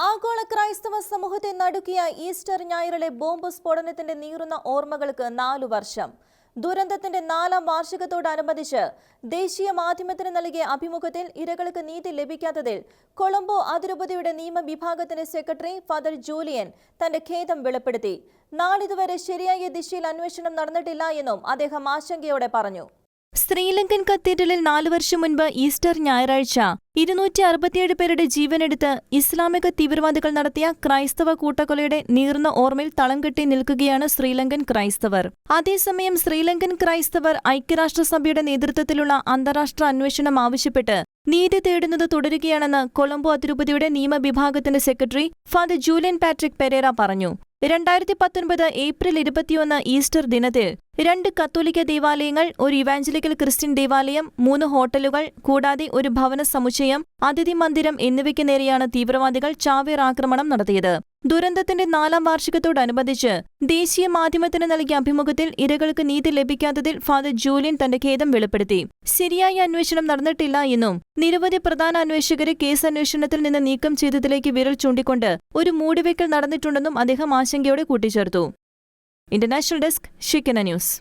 ആഗോള ക്രൈസ്തവ സമൂഹത്തെ നടുക്കിയ ഈസ്റ്റർ ഞായറിലെ ബോംബ് സ്ഫോടനത്തിന്റെ നീറുന്ന ഓർമ്മകൾക്ക് നാലു വർഷം. ദുരന്തത്തിന്റെ നാലാം വാർഷികത്തോടനുബന്ധിച്ച് ദേശീയ മാധ്യമത്തിന് നൽകിയ അഭിമുഖത്തിൽ ഇരകൾക്ക് നീതി ലഭിക്കാത്തതിൽ കൊളംബോ അതിരൂപതയുടെ നിയമവിഭാഗത്തിന്റെ സെക്രട്ടറി ഫാദർ ജൂലിയൻ തന്റെ ഖേദം വെളിപ്പെടുത്തി. നാളിതുവരെ ശരിയായ ദിശയിൽ അന്വേഷണം നടന്നിട്ടില്ല എന്നും അദ്ദേഹം ആശങ്കയോടെ പറഞ്ഞു. ശ്രീലങ്കൻ കത്തീഡ്രലിൽ നാലു വർഷം മുൻപ് ഈസ്റ്റർ ഞായറാഴ്ച ഇരുന്നൂറ്റി അറുപത്തിയേഴ് പേരുടെ ജീവനെടുത്ത് ഇസ്ലാമിക തീവ്രവാദികൾ നടത്തിയ ക്രൈസ്തവ കൂട്ടക്കൊലയുടെ നീർന്ന ഓർമ്മയിൽ തളം കെട്ടി നിൽക്കുകയാണ് ശ്രീലങ്കൻ ക്രൈസ്തവർ. അതേസമയം ശ്രീലങ്കൻ ക്രൈസ്തവർ ഐക്യരാഷ്ട്രസഭയുടെ നേതൃത്വത്തിലുള്ള അന്താരാഷ്ട്ര അന്വേഷണം ആവശ്യപ്പെട്ട് നീതി തേടുന്നത് തുടരുകയാണെന്ന് കൊളംബോ അതിരൂപതയുടെ നിയമവിഭാഗത്തിന്റെ secretary father Julian Patrick Perera പറഞ്ഞു. രണ്ടായിരത്തി പത്തൊൻപത് ഏപ്രിൽ ഇരുപത്തിയൊന്ന് ഈസ്റ്റർ ദിനത്തിൽ രണ്ട് കത്തോലിക്ക ദേവാലയങ്ങൾ ഒരു ഇവാഞ്ചലിക്കൽ ക്രിസ്ത്യൻ ദേവാലയം മൂന്ന് ഹോട്ടലുകൾ കൂടാതെ ഒരു ഭവന സമുച്ചയം അതിഥി മന്ദിരം എന്നിവയ്ക്ക് നേരെയാണ് തീവ്രവാദികൾ ചാവേർ ആക്രമണം നടത്തിയത്. ദുരന്തത്തിന്റെ നാലാം വാർഷികത്തോടനുബന്ധിച്ച് ദേശീയ മാധ്യമത്തിന് നൽകിയ അഭിമുഖത്തിൽ ഇരകൾക്ക് നീതി ലഭിക്കാത്തതിൽ ഫാദർ ജൂലിയൻ തന്റെ ഖേദം വെളിപ്പെടുത്തി. ശരിയായ അന്വേഷണം നടന്നിട്ടില്ല എന്നും നിരവധി പ്രധാന അന്വേഷകരെ കേസ് അന്വേഷണത്തിൽ നിന്ന് നീക്കം ചെയ്തതിലേക്ക് വിരൽ ചൂണ്ടിക്കൊണ്ട് ഒരു മൂടിവെക്കൽ നടന്നിട്ടുണ്ടെന്നും അദ്ദേഹം ആശങ്കയോടെ കൂട്ടിച്ചേർത്തു. ഇന്റർനാഷണൽ ഡെസ്ക് ഷിക്കന ന്യൂസ്.